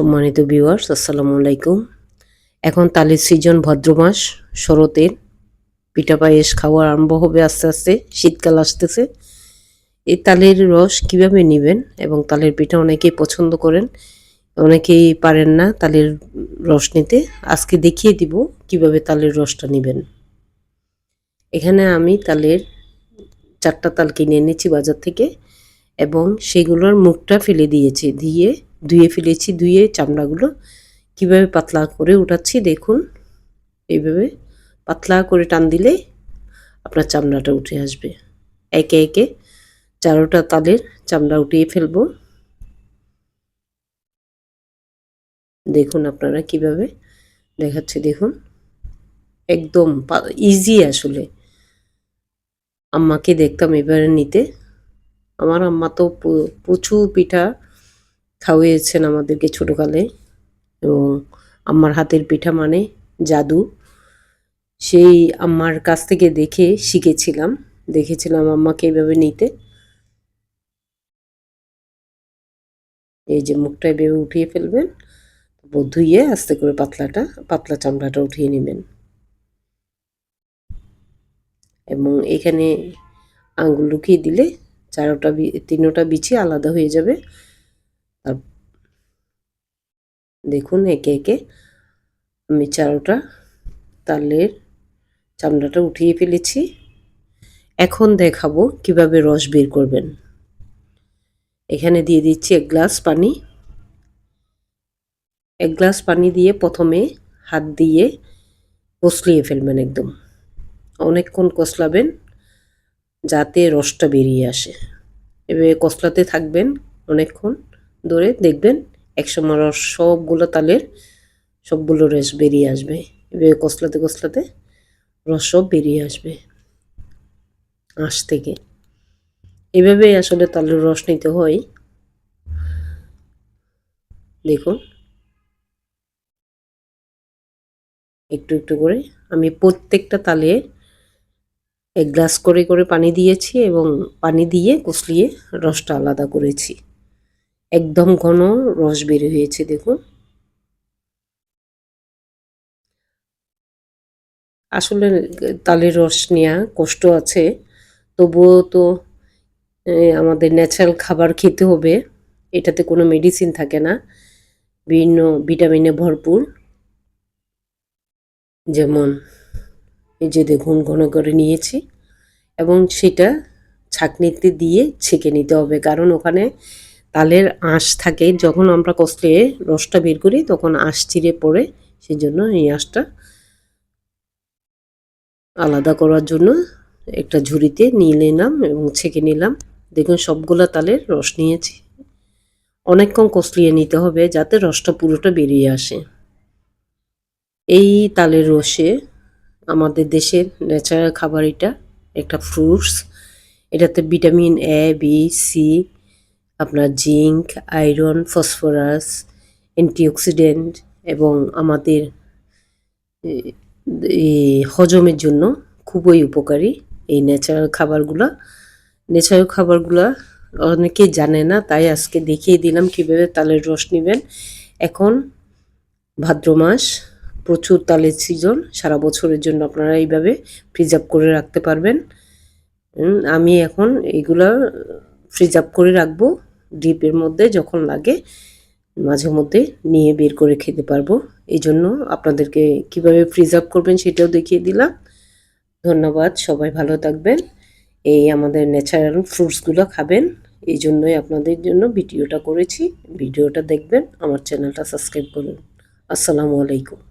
সম্মানিত ভিউয়ার্স আসসালামু আলাইকুম। এখন তালের সিজন ভদ্র মাস, শরতের। পিঠা পায়েস খাওয়া আরম্ভ হবে আস্তে আস্তে, শীতকাল আসতেছে। এই তালের রস কীভাবে নেবেন এবং তালের পিঠা অনেকেই পছন্দ করেন, অনেকেই পারেন না তালের রস নিতে। আজকে দেখিয়ে দিব কীভাবে তালের রসটা নেবেন। এখানে আমি তালের চারটা তাল কিনে এনেছি বাজার থেকে এবং সেগুলোর মুখটা ফেলে দিয়েছি, দিয়ে ধুয়ে ফেলেছি, ধুয়ে চামড়াগুলো কীভাবে পাতলা করে উঠাচ্ছি দেখুন। এইভাবে পাতলা করে টান দিলে আপনার চামড়াটা উঠে আসবে। একে একে চারোটা তালের চামড়া উঠিয়ে ফেলব। দেখুন আপনারা কীভাবে দেখাচ্ছে, দেখুন। একদম ইজি আসলে। আম্মাকে দেখতাম এবারে নিতে। আমার আম্মা তো প্রচুর পিঠা খাওয়িয়েছেন আমাদেরকে ছোটোকালে এবং আম্মার হাতের পিঠা মানে জাদু। সেই আম্মার কাছ থেকে দেখে শিখেছিলাম, দেখেছিলাম আম্মাকে এইভাবে নিতে। এই যে মুখটা এভাবে উঠিয়ে ফেলবেন ধুইয়ে আস্তে করে পাতলাটা, পাতলা চামড়াটা উঠিয়ে নেবেন। এবং এখানে আঙুল লুকিয়ে দিলে চারোটা তিনোটা বিচি আলাদা হয়ে যাবে। আর দেখুন একে একে আমি চারোটা তালের চামড়াটা উঠিয়ে ফেলেছি। এখন দেখাবো কীভাবে রস বের করবেন। এখানে দিয়ে দিচ্ছি এক গ্লাস পানি। এক গ্লাস পানি দিয়ে প্রথমে হাত দিয়ে কষলিয়ে ফেলবেন একদম। অনেকক্ষণ কষলাবেন যাতে রসটা বেরিয়ে আসে। এভাবে কষলাতে থাকবেন অনেকক্ষণ। ধরে দেখবেন একসময় রস সবগুলো তালের সবগুলো রস বেরিয়ে আসবে। এভাবে কষলাতে কষলাতে রস সব বেরিয়ে আসবে আঁশ থেকে। এভাবেই আসলে তালের রস নিতে হয়। দেখুন। একটু একটু করে আমি প্রত্যেকটা তালে এক গ্লাস করে করে পানি দিয়েছি এবং পানি দিয়ে কষলিয়ে রসটা আলাদা করেছি। একদম ঘন রস বের হয়েছে, দেখুন। আসলে তালের রস নেওয়া কষ্ট আছে, তবুও তো আমাদের ন্যাচারাল খাবার খেতে হবে, এটাতে কোনো মেডিসিন থাকে না, বিভিন্ন ভিটামিনে ভরপুর। যেমন, এই যে দেখুন, ঘন করে নিয়েছি, এবং সেটা ছাঁকনিতে দিয়ে ছেঁকে নিতে হবে, কারণ ওখানে তালের আঁশ থাকে। যখন আমরা কষলে রসটা বের করি, তখন আঁশ চিরে পড়ে। সেই জন্য এই আঁশটা আলাদা করার জন্য একটা ঝুড়িতে নিয়ে নিলাম এবং ছেঁকে নিলাম। দেখুন, সবগুলো তালের রস নিয়েছি। অনেকক্ষণ কষলিয়ে নিতে হবে যাতে রসটা পুরোটা বেরিয়ে আসে। এই তালের রসে আমাদের দেশের ন্যাচারাল খাবার এটা একটা ফ্রুটস, এটাতে ভিটামিন এ বি সি আপনার জিঙ্ক, আয়রন, ফসফরাস, অ্যান্টিঅক্সিডেন্ট এবং আমাদের হজমের জন্য খুবই উপকারী এই ন্যাচারাল খাবারগুলো। ন্যাচারাল খাবারগুলো অনেকেই জানে না, তাই আজকে দেখিয়ে দিলাম কীভাবে তালের রস নেবেন। এখন ভাদ্র মাস, প্রচুর তালের সিজন সারা বছরের জন্য আপনারা এইভাবে প্রিজার্ভ করে রাখতে পারবেন। আমি এখন এইগুলা প্রিজার্ভ করে রাখব। ডিপের মধ্যে যখন লাগে, মাঝে মধ্যে নিয়ে বের করে খেতে পারব। এই জন্য আপনাদেরকে কীভাবে প্রিজার্ভ করবেন সেটাও দেখিয়ে দিলাম। ধন্যবাদ, সবাই ভালো থাকবেন। এই আমাদের ন্যাচারাল ফ্রুটসগুলো খাবেন। এই জন্যই আপনাদের জন্য ভিডিওটা করেছি। ভিডিওটা দেখবেন, আমার চ্যানেলটা সাবস্ক্রাইব করুন। আসসালামু আলাইকুম।